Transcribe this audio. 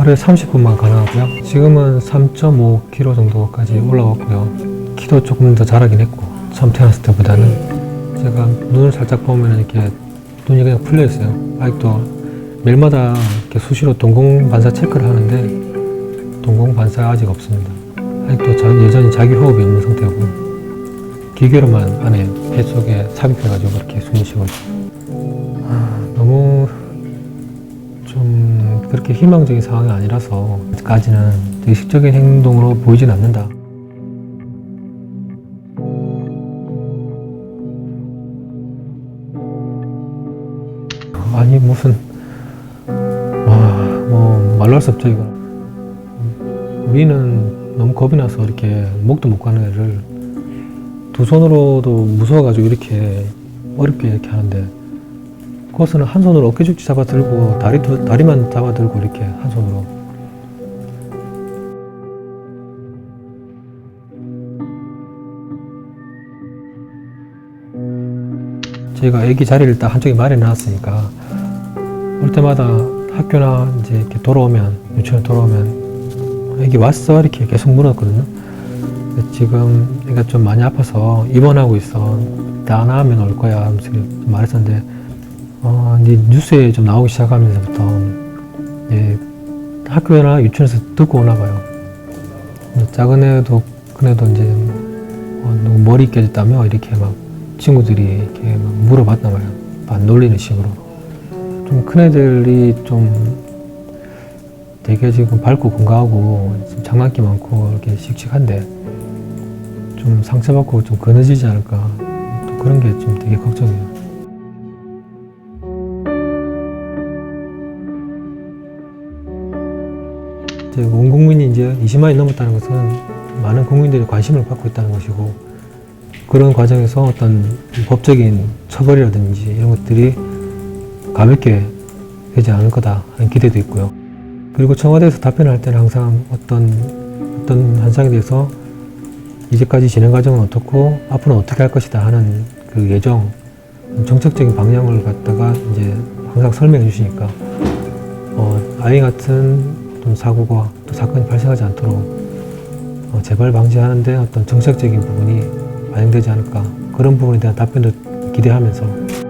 하루에 30분만 가능하고요. 지금은 3.5kg 정도까지 올라왔고요. 키도 조금 더 자라긴 했고 처음 태어났을 때보다는 제가 눈을 살짝 보면 이렇게 눈이 그냥 풀려 있어요. 아직도 매일마다 이렇게 수시로 동공 반사 체크를 하는데 동공 반사가 아직 없습니다. 아직도 자- 여전히 자기 호흡이 있는 상태고 기계로만 안에 폐 속에 삽입해가지고 이렇게 숨을 쉬고 있어요. 그렇게 희망적인 상황이 아니라서 아직까지는 의식적인 행동으로 보이진 않는다. 아니 무슨 와뭐 말로 할 수 없죠 이거. 우리는 너무 겁이 나서 이렇게 목도 못 가는 애를 두 손으로도 무서워가지고 이렇게 어렵게 이렇게 하는데 그것은 한 손으로 어깨 죽지 잡아 들고 다리 두, 다리만 잡아 들고 이렇게 한 손으로 저희가 애기 자리를 딱 한쪽에 마련해 놨으니까 올 때마다 학교나 이제 이렇게 돌아오면 유치원 돌아오면 애기 왔어 이렇게 계속 물었거든요. 지금 애가 좀 많이 아파서 입원하고 있어. 나 나으면 올 거야 하면서 좀 말했었는데 어, 이제 뉴스에 좀 나오기 시작하면서부터 예, 학교나 유치원에서 듣고 오나 봐요. 작은 애도 큰 애도 이제 어, 머리 깨졌다며 이렇게 막 친구들이 이렇게 막 물어봤나 봐요. 반 놀리는 식으로. 좀 큰 애들이 좀 되게 지금 밝고 건강하고 좀 장난기 많고 이렇게 씩씩한데 좀 상처받고 좀 그늘지지 않을까 또 그런 게 좀 되게 걱정이에요. 온 국민이 이제 20만이 넘었다는 것은 많은 국민들이 관심을 받고 있다는 것이고 그런 과정에서 어떤 법적인 처벌이라든지 이런 것들이 가볍게 되지 않을 거다 하는 기대도 있고요. 그리고 청와대에서 답변을 할 때는 항상 어떤 어떤 현상에 대해서 이제까지 진행 과정은 어떻고 앞으로는 어떻게 할 것이다 하는 그 예정 정책적인 방향을 갖다가 이제 항상 설명해 주시니까 어, 아이 같은 어떤 사고가 또 사건이 발생하지 않도록 어, 재발 방지하는데 어떤 정책적인 부분이 반영되지 않을까. 그런 부분에 대한 답변도 기대하면서